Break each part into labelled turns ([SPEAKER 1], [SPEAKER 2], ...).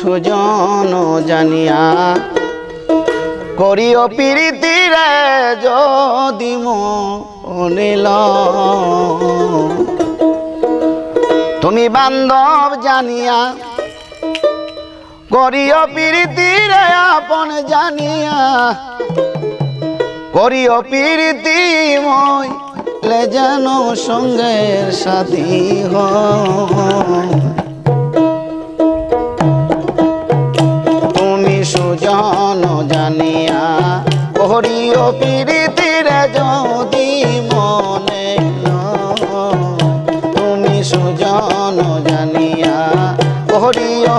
[SPEAKER 1] সুজন জানিয়া, করিও প্রীতিরে যদি মনিল তুমি বান্ধব জানিয়া, করিও প্রীতিরে আপন জানিয়া, করিও প্রীতি মই যেন সঙ্গের সাথী হয় করিও প্রীতিরে যদি মনে। তুমি সুজন জানিয়া করিও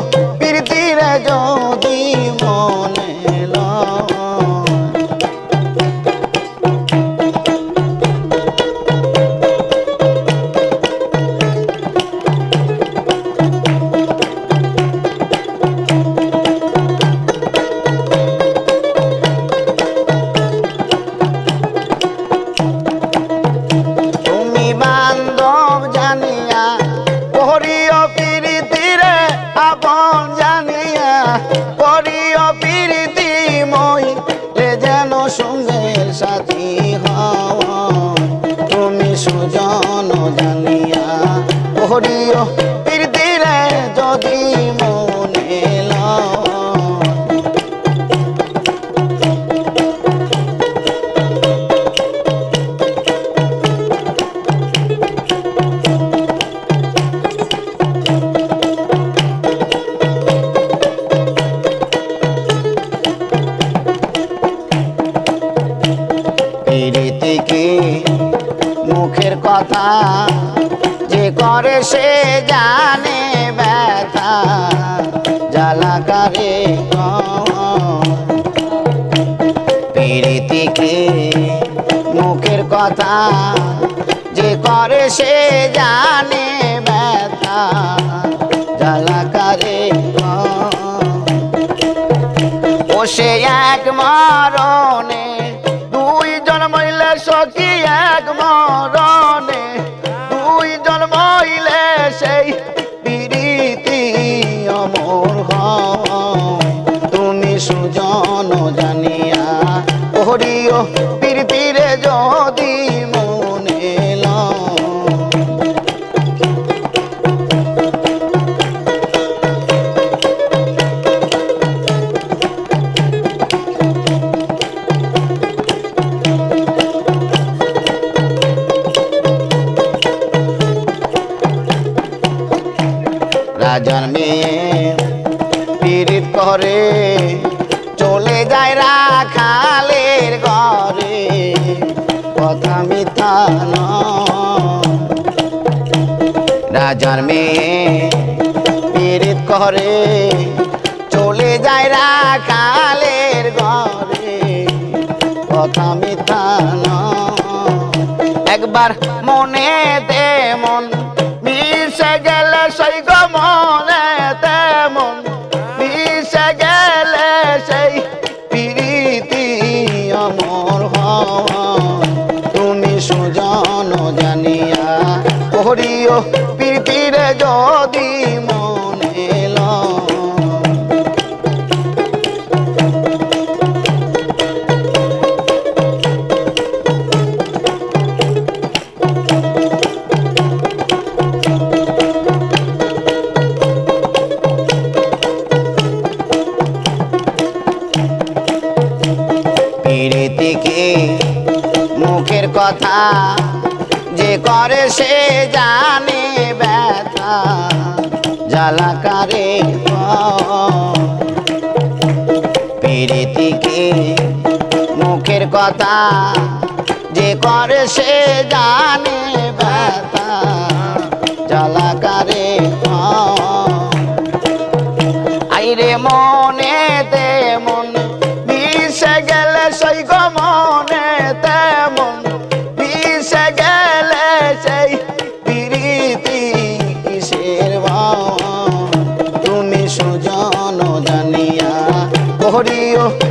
[SPEAKER 1] করিও প্রীতিরে যদি মনে প্রীতি কি মুখের কথা করে সে জানে ব্যথা জ্বালাকারে প্রীতি কি মুখের কথা যে করে সে জানে ব্যথা জ্বালাকারে ও সে এক মরণে দুই জন্মইলে সখী এক মরণে প্রীতি অমর হয়। তুমি সুজন জানিয়া ওহরিও রাজার মেয়ে পীড়িত করে চলে যায় রাখালের ঘরে কথা মিথ্যা নয়। রাজার মেয়ে পীড়িত করে চলে যায় রাখালের ঘরে কথা মিথ্যা নয়। একবার মনে তেমন মিশে করিও যদি মনে প্রীতি কি মুখের কথা যে করে সে জানে ব্যথা, জ্বালাকারে প্রীতি কি মুখের কথা, যে করে সে জানে ব্যথা, জ্বালাকারে আইরে মনে করিও।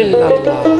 [SPEAKER 2] ইল্লাল্লাহ